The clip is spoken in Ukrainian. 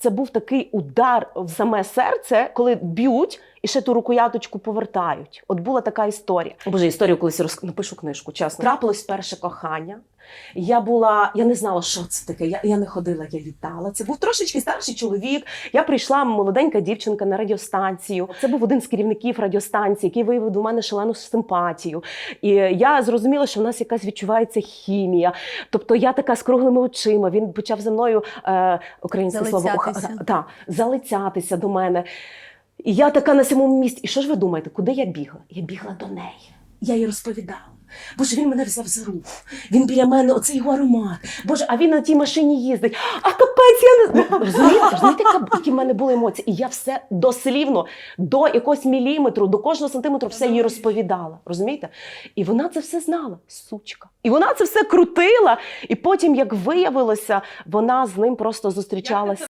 це був такий удар в саме серце, коли б'ють і ще ту рукояточку повертають. От була така історія. Боже, історію колись роз... напишу книжку. Чесно, трапилось перше кохання. Я була, я не знала, що це таке. Я, я не ходила, я літала. Це був трошечки старший чоловік. Я прийшла молоденька дівчинка на радіостанцію. Це був один з керівників радіостанції, який виявив до мене шалену симпатію. І я зрозуміла, що в нас якась відчувається хімія. Тобто я така з круглими очима. Він почав за мною е, українське слово та, залицятися до мене. І я така на сьомому місці. І що ж ви думаєте, куди я бігла? Я бігла до неї. Я їй розповідала. Боже, він мене взяв за руку. Він біля мене, оцей його аромат. Боже, а він на тій машині їздить. А капець, я не ну, розумієте, розумієте, яка- які в мене були емоції. І я все дослівно, до якогось міліметру, до кожного сантиметру все їй розповідала. Розумієте? І вона це все знала, сучка. І вона це все крутила. І потім, як виявилося, вона з ним просто зустрічалась.